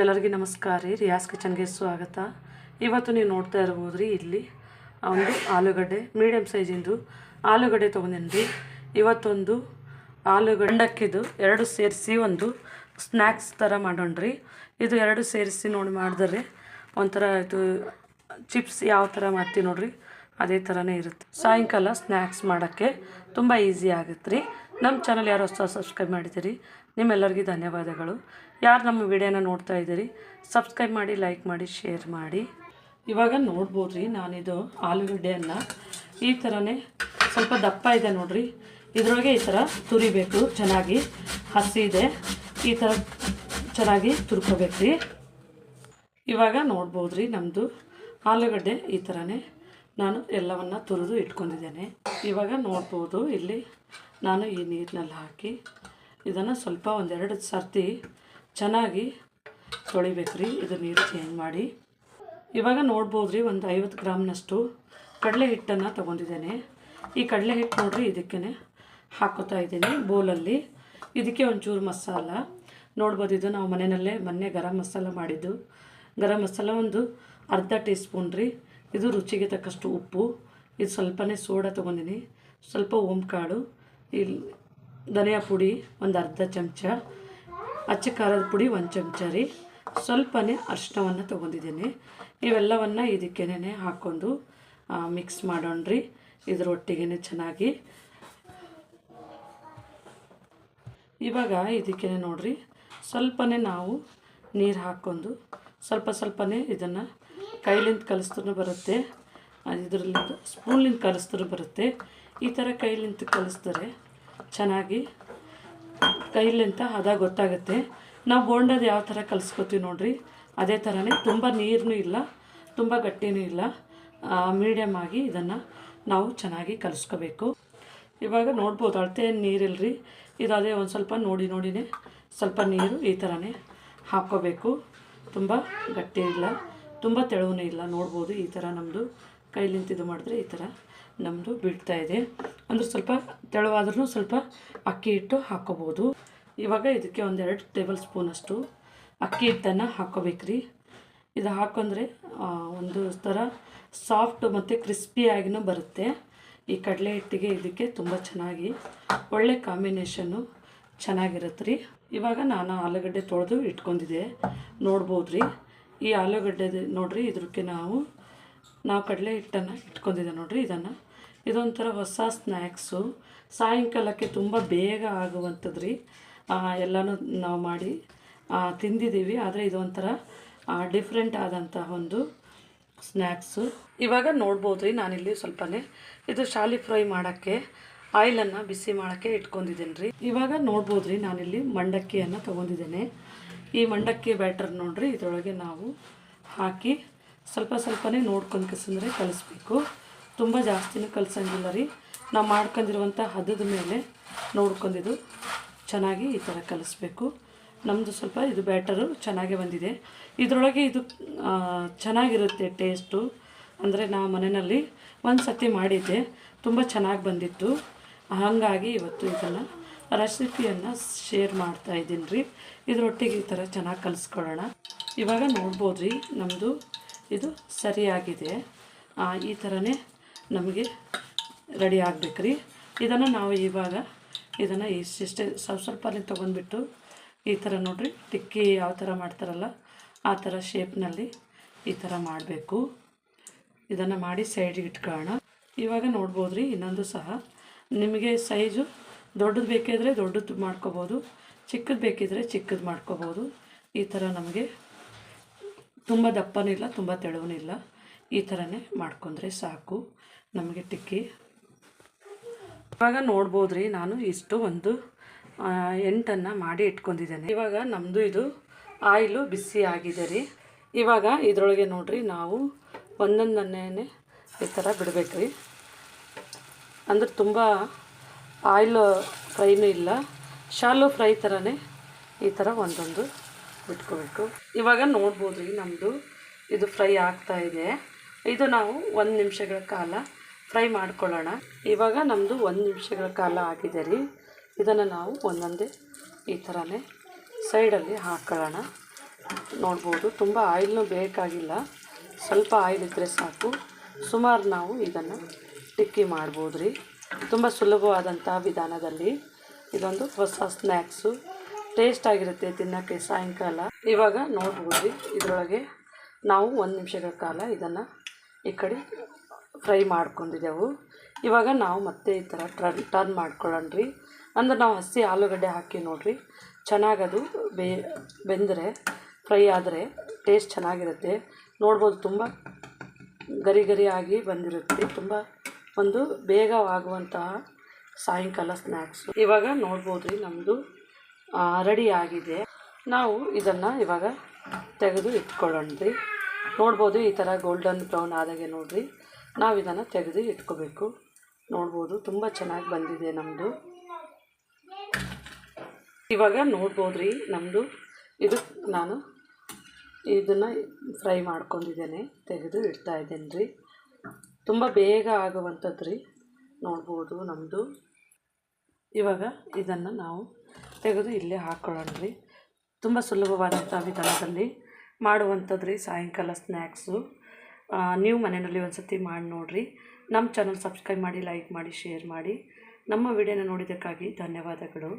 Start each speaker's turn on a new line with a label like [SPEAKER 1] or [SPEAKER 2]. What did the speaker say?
[SPEAKER 1] ಎಲ್ಲರಿಗೂ ನಮಸ್ಕಾರ ರೀ. ರಿಯಾಸ್ ಕಿಚನ್ಗೆ ಸ್ವಾಗತ. ಇವತ್ತು ನೀವು ನೋಡ್ತಾ ಇರ್ಬೋದು ರೀ, ಇಲ್ಲಿ ಒಂದು ಆಲೂಗಡ್ಡೆ ಮೀಡಿಯಮ್ ಸೈಜಿಂದು ಆಲೂಗಡ್ಡೆ ತೊಗೊಂಡಿನಿ ರೀ. ಇವತ್ತೊಂದು ಆಲೂಗಡ್ಡೆ ಮಂಡಕ್ಕಿದು ಎರಡು ಸೇರಿಸಿ ಒಂದು ಸ್ನ್ಯಾಕ್ಸ್ ಥರ ಮಾಡೋಣ್ರಿ ಇದು ಎರಡು ಸೇರಿಸಿ ನೋಡಿ ಮಾಡಿದ್ರೆ ಒಂಥರ ಇದು ಚಿಪ್ಸ್ ಯಾವ ಥರ ಮಾಡ್ತೀವಿ ನೋಡ್ರಿ, ಅದೇ ಥರನೇ ಇರುತ್ತೆ. ಸಾಯಂಕಾಲ ಸ್ನ್ಯಾಕ್ಸ್ ಮಾಡೋಕ್ಕೆ ತುಂಬ ಈಸಿ ಆಗುತ್ತೆ ರೀ. ನಮ್ಮ ಚಾನಲ್ ಯಾರು ಹೊಸ ಸಬ್ಸ್ಕ್ರೈಬ್ ಮಾಡಿದ್ದೀರಿ, ನಿಮ್ಮೆಲ್ಲರಿಗೂ ಧನ್ಯವಾದಗಳು. ಯಾರು ನಮ್ಮ ವಿಡಿಯೋನ ನೋಡ್ತಾ ಇದ್ದೀರಿ, ಸಬ್ಸ್ಕ್ರೈಬ್ ಮಾಡಿ, ಲೈಕ್ ಮಾಡಿ, ಶೇರ್ ಮಾಡಿ. ಇವಾಗ ನೋಡ್ಬೋದು ರೀ ನಾನಿದು ಆಲೂಗಡ್ಡೆಯನ್ನು ಈ ಥರನೇ ಸ್ವಲ್ಪ ದಪ್ಪ ಇದೆ ನೋಡಿರಿ. ಇದ್ರೊಳಗೆ ಈ ಥರ ತುರಿಬೇಕು, ಚೆನ್ನಾಗಿ ಹಸಿ ಇದೆ ಈ ಥರ ಚೆನ್ನಾಗಿ ತುರ್ಕೋಬೇಕು ರೀ ಇವಾಗ ನೋಡ್ಬೋದು ರೀ ನಮ್ಮದು ಆಲೂಗಡ್ಡೆ ಈ ಥರನೇ ನಾನು ಎಲ್ಲವನ್ನು ತುರಿದು ಇಟ್ಕೊಂಡಿದ್ದೇನೆ. ಇವಾಗ ನೋಡ್ಬೋದು ಇಲ್ಲಿ ನಾನು ಈ ನೀರಿನಲ್ಲಿ ಹಾಕಿ ಇದನ್ನು ಸ್ವಲ್ಪ ಒಂದೆರಡು ಸರ್ತಿ ಚೆನ್ನಾಗಿ ತೊಳಿಬೇಕು ರೀ. ಇದು ನೀರು ಚೇಂಜ್ ಮಾಡಿ. ಇವಾಗ ನೋಡ್ಬೋದು ರೀ, ಒಂದು ಐವತ್ತು ಗ್ರಾಮ್ನಷ್ಟು ಕಡಲೆ ಹಿಟ್ಟನ್ನು ತೊಗೊಂಡಿದ್ದೇನೆ. ಈ ಕಡಲೆ ಹಿಟ್ಟು ನೋಡ್ರಿ ಇದಕ್ಕೇ ಹಾಕೋತಾ ಇದ್ದೀನಿ ಬೌಲಲ್ಲಿ. ಇದಕ್ಕೆ ಒಂಚೂರು ಮಸಾಲ. ನೋಡ್ಬೋದು, ಇದು ನಾವು ಮನೆಯಲ್ಲೇ ಮೊನ್ನೆ ಗರಂ ಮಸಾಲ ಮಾಡಿದ್ದು. ಗರಂ ಮಸಾಲ ಒಂದು ಅರ್ಧ ಟೀ ಸ್ಪೂನ್ ರೀ. ಇದು ರುಚಿಗೆ ತಕ್ಕಷ್ಟು ಉಪ್ಪು. ಇದು ಸ್ವಲ್ಪನೇ ಸೋಡಾ ತೊಗೊಂಡಿನಿ. ಸ್ವಲ್ಪ ಓಂಕಾಳು ಇಲ್ಲಿ ಧನಿಯಾ ಪುಡಿ ಒಂದು ಅರ್ಧ ಚಮಚ, ಅಚ್ಚ ಖಾರದ ಪುಡಿ ಒಂದು ಚಮಚ ರೀ. ಸ್ವಲ್ಪನೇ ಅರಿಶಿನವನ್ನು ತೊಗೊಂಡಿದ್ದೀನಿ. ಇವೆಲ್ಲವನ್ನು ಇದಕ್ಕೇನೆ ಹಾಕ್ಕೊಂಡು ಮಿಕ್ಸ್ ಮಾಡೋಣ್ರಿ ಇದರೊಟ್ಟಿಗೆ ಚೆನ್ನಾಗಿ. ಇವಾಗ ಇದಕ್ಕೆ ನೋಡ್ರಿ, ಸ್ವಲ್ಪನೇ ನಾವು ನೀರು ಹಾಕ್ಕೊಂಡು ಸ್ವಲ್ಪ ಸ್ವಲ್ಪನೇ ಇದನ್ನು ಕೈಲಿಂದ ಕಲಿಸ್ತು ಬರುತ್ತೆ. ಇದರಲ್ಲಿ ಸ್ಪೂನ್ಲಿಂದ ಕಲಿಸ್ರೂ ಬರುತ್ತೆ. ಈ ಥರ ಕೈಲಿಂತ ಕಲಿಸ್ತಾರೆ. ಚೆನ್ನಾಗಿ ಕೈಲಿಂತ ಹದ ಗೊತ್ತಾಗುತ್ತೆ. ನಾವು ಬೋಂಡದ ಯಾವ ಥರ ಕಲಿಸ್ಕೊತೀವಿ ನೋಡ್ರಿ. ಅದೇ ಥರನೇ ತುಂಬ ನೀರು ಇಲ್ಲ, ತುಂಬ ಗಟ್ಟಿನೂ ಇಲ್ಲ. ಮೀಡಿಯಮ್ ಆಗಿ ಇದನ್ನು ನಾವು ಚೆನ್ನಾಗಿ ಕಲಿಸ್ಕೋಬೇಕು. ಇವಾಗ ನೋಡ್ಬೋದು ಅಳತೆ ನೀರಿಲ್ರಿ. ಇದು ಅದೇ ಒಂದು ಸ್ವಲ್ಪ ನೋಡಿ ನೋಡಿನೇ ಸ್ವಲ್ಪ ನೀರು ಈ ಥರನೇ ಹಾಕ್ಕೋಬೇಕು. ತುಂಬ ಗಟ್ಟಿ ಇಲ್ಲ, ತುಂಬ ತೆಳುವೂ ಇಲ್ಲ ನೋಡ್ಬೋದು ಈ ಥರ ನಮ್ಮದು ಕೈಲಿಂದ ಇದು ಮಾಡಿದ್ರೆ ಈ ಥರ ನಮ್ಮದು ಇದೆ. ಅಂದ್ರೆ ಸ್ವಲ್ಪ ತೆಳುವಾದ್ರೂ ಸ್ವಲ್ಪ ಅಕ್ಕಿ ಹಿಟ್ಟು ಹಾಕೋಬೋದು. ಇವಾಗ ಇದಕ್ಕೆ ಒಂದೆರಡು ಟೇಬಲ್ ಸ್ಪೂನಷ್ಟು ಅಕ್ಕಿ ಹಿಟ್ಟನ್ನು ಹಾಕೋಬೇಕ್ರಿ ಇದು ಹಾಕೊಂಡ್ರೆ ಒಂದು ಥರ ಸಾಫ್ಟ್ ಮತ್ತು ಕ್ರಿಸ್ಪಿಯಾಗಿನೂ ಬರುತ್ತೆ. ಈ ಕಡಲೆ ಹಿಟ್ಟಿಗೆ ಇದಕ್ಕೆ ತುಂಬ ಚೆನ್ನಾಗಿ ಒಳ್ಳೆ ಕಾಂಬಿನೇಷನ್ನು ಚೆನ್ನಾಗಿರುತ್ತೆ ರೀ. ಇವಾಗ ನಾನು ಆಲೂಗಡ್ಡೆ ತೊಳೆದು ಇಟ್ಕೊಂಡಿದ್ದೆ. ನೋಡ್ಬೋದು ರೀ ಈ ಆಲೂಗಡ್ಡೆ ನೋಡ್ರಿ ಇದಕ್ಕೆ ನಾವು ನಾವು ಕಡಲೆ ಹಿಟ್ಟನ್ನು ಇಟ್ಕೊಂಡಿದ್ದೆ ನೋಡಿರಿ ಇದನ್ನು. ಇದೊಂಥರ ಹೊಸ ಸ್ನ್ಯಾಕ್ಸು ಸಾಯಂಕಾಲಕ್ಕೆ ತುಂಬ ಬೇಗ ಆಗುವಂಥದ್ದು ರೀ ಎಲ್ಲನೂ ನಾವು ಮಾಡಿ ತಿಂದಿದ್ದೀವಿ. ಆದರೆ ಇದೊಂಥರ ಡಿಫ್ರೆಂಟ್ ಆದಂತಹ ಒಂದು ಸ್ನ್ಯಾಕ್ಸು ಇವಾಗ ನೋಡ್ಬೋದು ರೀ ನಾನಿಲ್ಲಿ ಸ್ವಲ್ಪನೇ. ಇದು ಶಾಲಿ ಫ್ರೈ ಮಾಡೋಕ್ಕೆ, ಆಯಿಲನ್ನು ಬಿಸಿ ಮಾಡೋಕ್ಕೆ ಇಟ್ಕೊಂಡಿದ್ದೀನಿ ರೀ ಇವಾಗ ನೋಡ್ಬೋದು ರೀ ನಾನಿಲ್ಲಿ ಮಂಡಕ್ಕಿಯನ್ನು ತೊಗೊಂಡಿದ್ದೇನೆ. ಈ ಮಂಡಕ್ಕಿ ಬ್ಯಾಟರ್ ನೋಡಿರಿ, ಇದರೊಳಗೆ ನಾವು ಹಾಕಿ ಸ್ವಲ್ಪ ಸ್ವಲ್ಪನೇ ನೋಡ್ಕೊಂಡು ಕಸಂದ್ರೆ ಕಲಿಸ್ಬೇಕು. ತುಂಬ ಜಾಸ್ತಿನೂ ಕಲಿಸಂಗಿಲ್ಲ ರೀ. ನಾವು ಮಾಡ್ಕೊಂಡಿರುವಂಥ ಹದದ ಮೇಲೆ ನೋಡ್ಕೊಂಡಿದ್ದು ಚೆನ್ನಾಗಿ ಈ ಥರ ಕಲಿಸ್ಬೇಕು. ನಮ್ಮದು ಸ್ವಲ್ಪ ಇದು ಬ್ಯಾಟರು ಚೆನ್ನಾಗೇ ಬಂದಿದೆ. ಇದರೊಳಗೆ ಇದು ಚೆನ್ನಾಗಿರುತ್ತೆ ಟೇಸ್ಟು. ಅಂದರೆ ನಾ ಮನೆಯಲ್ಲಿ ಒಂದು ಸತಿ ಮಾಡಿದ್ದೆ. ತುಂಬ ಚೆನ್ನಾಗಿ ಬಂದಿತ್ತು. ಹಾಗಾಗಿ ಇವತ್ತು ಇದನ್ನು ರೆಸಿಪಿಯನ್ನು ಶೇರ್ ಮಾಡ್ತಾ ಇದ್ದೀನಿ ರೀ. ಇದರೊಟ್ಟಿಗೆ ಈ ಥರ ಚೆನ್ನಾಗಿ ಕಲಿಸ್ಕೊಳ್ಳೋಣ. ಇವಾಗ ನೋಡ್ಬೋದು ರೀ ನಮ್ಮದು ಇದು ಸರಿಯಾಗಿದೆ. ಈ ಥರನೇ ನಮಗೆ ರೆಡಿ ಆಗ್ಬೇಕು ರೀ ಇದನ್ನು ನಾವು ಇವಾಗ ಇದನ್ನು ಇಷ್ಟಿಷ್ಟೇ ಸ್ವಲ್ಪ ಸ್ವಲ್ಪನೇ ತೊಗೊಂಡ್ಬಿಟ್ಟು ಈ ಥರ ನೋಡಿರಿ, ಟಿಕ್ಕಿ ಯಾವ ಥರ ಮಾಡ್ತಾರಲ್ಲ, ಆ ಥರ ಶೇಪ್ನಲ್ಲಿ ಈ ಥರ ಮಾಡಬೇಕು. ಇದನ್ನು ಮಾಡಿ ಸೈಡಿಗೆ ಇಟ್ಕೊಳ್ಳೋಣ. ಇವಾಗ ನೋಡ್ಬೋದು ರೀ ಇನ್ನೊಂದು ಸಹ. ನಿಮಗೆ ಸೈಜು ದೊಡ್ಡದು ಬೇಕಿದ್ರೆ ದೊಡ್ಡದು ಮಾಡ್ಕೋಬೋದು, ಚಿಕ್ಕದು ಬೇಕಿದ್ರೆ ಚಿಕ್ಕದು ಮಾಡ್ಕೋಬೋದು. ಈ ಥರ ನಮಗೆ ತುಂಬ ದಪ್ಪನೂ ಇಲ್ಲ, ತುಂಬ ತೆಳುವೂ ಇಲ್ಲ. ಈ ಥರನೇ ಮಾಡ್ಕೊಂಡ್ರೆ ಸಾಕು. ನಮಗೆ ಟಿಕ್ಕಿ. ಇವಾಗ ನೋಡ್ಬೋದು ರೀ ನಾನು ಇಷ್ಟು ಒಂದು ಎಂಟನ್ನು ಮಾಡಿ ಇಟ್ಕೊಂಡಿದ್ದೇನೆ. ಇವಾಗ ನಮ್ಮದು ಇದು ಆಯಿಲು ಬಿಸಿ ಆಗಿದೆ ರೀ. ಇವಾಗ ಇದರೊಳಗೆ ನೋಡ್ರಿ, ನಾವು ಒಂದೊಂದನ್ನೇ ಈ ಥರ ಬಿಡಬೇಕು ರೀ ಅಂದ್ರೆ ತುಂಬ ಆಯಿಲ್ ಫ್ರೈನೂ ಇಲ್ಲ, ಶಾಲು ಫ್ರೈ ಥರನೇ ಈ ಥರ ಒಂದೊಂದು ಬಿಟ್ಕೋಬೇಕು. ಇವಾಗ ನೋಡ್ಬೋದು ರೀ ನಮ್ಮದು ಇದು ಫ್ರೈ ಆಗ್ತಾ ಇದೆ. ಇದು ನಾವು ಒಂದು ನಿಮಿಷಗಳ ಕಾಲ ಫ್ರೈ ಮಾಡ್ಕೊಳ್ಳೋಣ. ಇವಾಗ ನಮ್ಮದು ಒಂದು ನಿಮಿಷಗಳ ಕಾಲ ಆಗಿದೆ ರೀ. ಇದನ್ನು ನಾವು ಒಂದೊಂದೇ ಈ ಥರನೇ ಸೈಡಲ್ಲಿ ಹಾಕ್ಕೊಳ್ಳೋಣ ನೋಡ್ಬೋದು, ತುಂಬ ಆಯಿಲ್ನೂ ಬೇಕಾಗಿಲ್ಲ. ಸ್ವಲ್ಪ ಆಯಿಲ್ ಇದ್ದರೆ ಸಾಕು. ಸುಮಾರು ನಾವು ಇದನ್ನು ಟಿಕ್ಕಿ ಮಾಡ್ಬೋದು ರೀ ತುಂಬ ಸುಲಭವಾದಂಥ ವಿಧಾನದಲ್ಲಿ ಇದೊಂದು ಹೊಸ ಸ್ನ್ಯಾಕ್ಸು. ಟೇಸ್ಟ್ ಆಗಿರುತ್ತೆ ತಿನ್ನೋಕ್ಕೆ ಸಾಯಂಕಾಲ. ಇವಾಗ ನೋಡ್ಬೋದು ಇದರೊಳಗೆ ನಾವು ಒಂದು ನಿಮಿಷಗಳ ಕಾಲ ಇದನ್ನು ಈ ಕಡೆ ಫ್ರೈ ಮಾಡ್ಕೊಂಡಿದ್ದೆವು. ಇವಾಗ ನಾವು ಮತ್ತೆ ಈ ಥರ ಟರ್ನ್ ಟರ್ನ್ ಮಾಡ್ಕೊಳ್ಳೋಣ ರೀ ಅಂದ್ರೆ ನಾವು ಹಸಿ ಆಲೂಗಡ್ಡೆ ಹಾಕಿ ನೋಡಿರಿ. ಚೆನ್ನಾಗದು ಬೇ, ಬೆಂದರೆ ಫ್ರೈ ಆದರೆ ಟೇಸ್ಟ್ ಚೆನ್ನಾಗಿರುತ್ತೆ. ನೋಡ್ಬೋದು ತುಂಬ ಗರಿ ಗರಿಯಾಗಿ ಬಂದಿರುತ್ತೆ. ತುಂಬ ಒಂದು ಬೇಗ ಆಗುವಂತಹ ಸಾಯಂಕಾಲ ಸ್ನ್ಯಾಕ್ಸು ಇವಾಗ ನೋಡ್ಬೋದು ರೀ ನಮ್ಮದು ರೆಡಿ ಆಗಿದೆ. ನಾವು ಇದನ್ನು ಇವಾಗ ತೆಗೆದು ಇಟ್ಕೊಳ್ಳೋಣ ರೀ ನೋಡ್ಬೋದು ಈ ಥರ ಗೋಲ್ಡನ್ ಬ್ರೌನ್ ಆದಾಗೆ ನೋಡಿರಿ. ನಾವು ಇದನ್ನು ತೆಗೆದು ಇಟ್ಕೋಬೇಕು. ನೋಡ್ಬೋದು ತುಂಬ ಚೆನ್ನಾಗಿ ಬಂದಿದೆ ನಮ್ಮದು ಇವಾಗ ನೋಡ್ಬೋದು ರೀ ನಮ್ಮದು ಇದು ನಾನು ಇದನ್ನು ಫ್ರೈ ಮಾಡ್ಕೊಂಡಿದ್ದೇನೆ. ತೆಗೆದು ಇಡ್ತಾ ಇದ್ದೇನೆ ರೀ ತುಂಬ ಬೇಗ ಆಗುವಂಥದ್ದು ರೀ ನೋಡ್ಬೋದು ನಮ್ಮದು ಇವಾಗ ಇದನ್ನು ನಾವು ತೆಗೆದು ಇಲ್ಲೇ ಹಾಕ್ಕೊಳ್ಳೋಣ ರೀ ತುಂಬ ಸುಲಭವಾದಂಥ ವಿಧಾನದಲ್ಲಿ ಮಾಡುವಂಥದ್ದು ರೀ ಸಾಯಂಕಾಲ ಸ್ನ್ಯಾಕ್ಸು ನೀವು ಮನೆಯಲ್ಲಿ ಒಂದು ಸತಿ ಮಾಡಿ ನೋಡಿರಿ. ನಮ್ಮ ಚಾನಲ್ ಸಬ್ಸ್ಕ್ರೈಬ್ ಮಾಡಿ, ಲೈಕ್ ಮಾಡಿ, ಶೇರ್ ಮಾಡಿ. ನಮ್ಮ ವಿಡಿಯೋನ ನೋಡಿದ್ದಕ್ಕಾಗಿ ಧನ್ಯವಾದಗಳು.